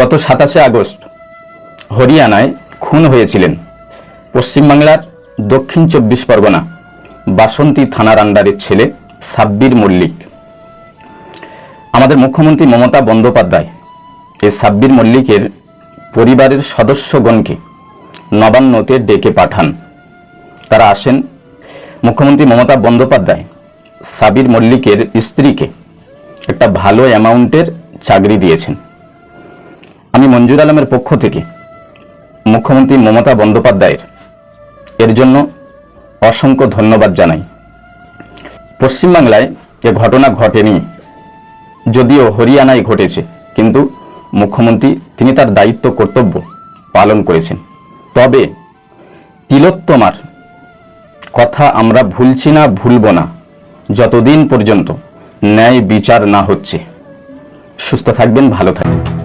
গত সাতাশে আগস্ট হরিয়ানায় খুন হয়েছিলেন পশ্চিমবাংলার দক্ষিণ চব্বিশ পরগনা বাসন্তী থানার আন্ডারের ছেলে সাব্বির মল্লিক। আমাদের মুখ্যমন্ত্রী মমতা বন্দ্যোপাধ্যায় এই সাব্বির মল্লিকের পরিবারের সদস্যগণকে নবান্নতে ডেকে পাঠান। তারা আসেন মুখ্যমন্ত্রী মমতা বন্দ্যোপাধ্যায় সাবির মল্লিকের স্ত্রীকে একটা ভালো অ্যামাউন্টের চাকরি দিয়েছেন। আমি মঞ্জুর আলমের পক্ষ থেকে মুখ্যমন্ত্রী মমতা বন্দ্যোপাধ্যায়ের এর জন্য অসংখ্য ধন্যবাদ জানাই। পশ্চিমবাংলায় এ ঘটনা ঘটেনি, যদিও হরিয়ানায় ঘটেছে, কিন্তু মুখ্যমন্ত্রী তিনি তার দায়িত্ব কর্তব্য পালন করেছেন। তবে তিলোত্তমার কথা আমরা ভুলছি না, ভুলব না, যতদিন পর্যন্ত ন্যায় বিচার না হচ্ছে। সুস্থ থাকবেন, ভালো থাকবেন।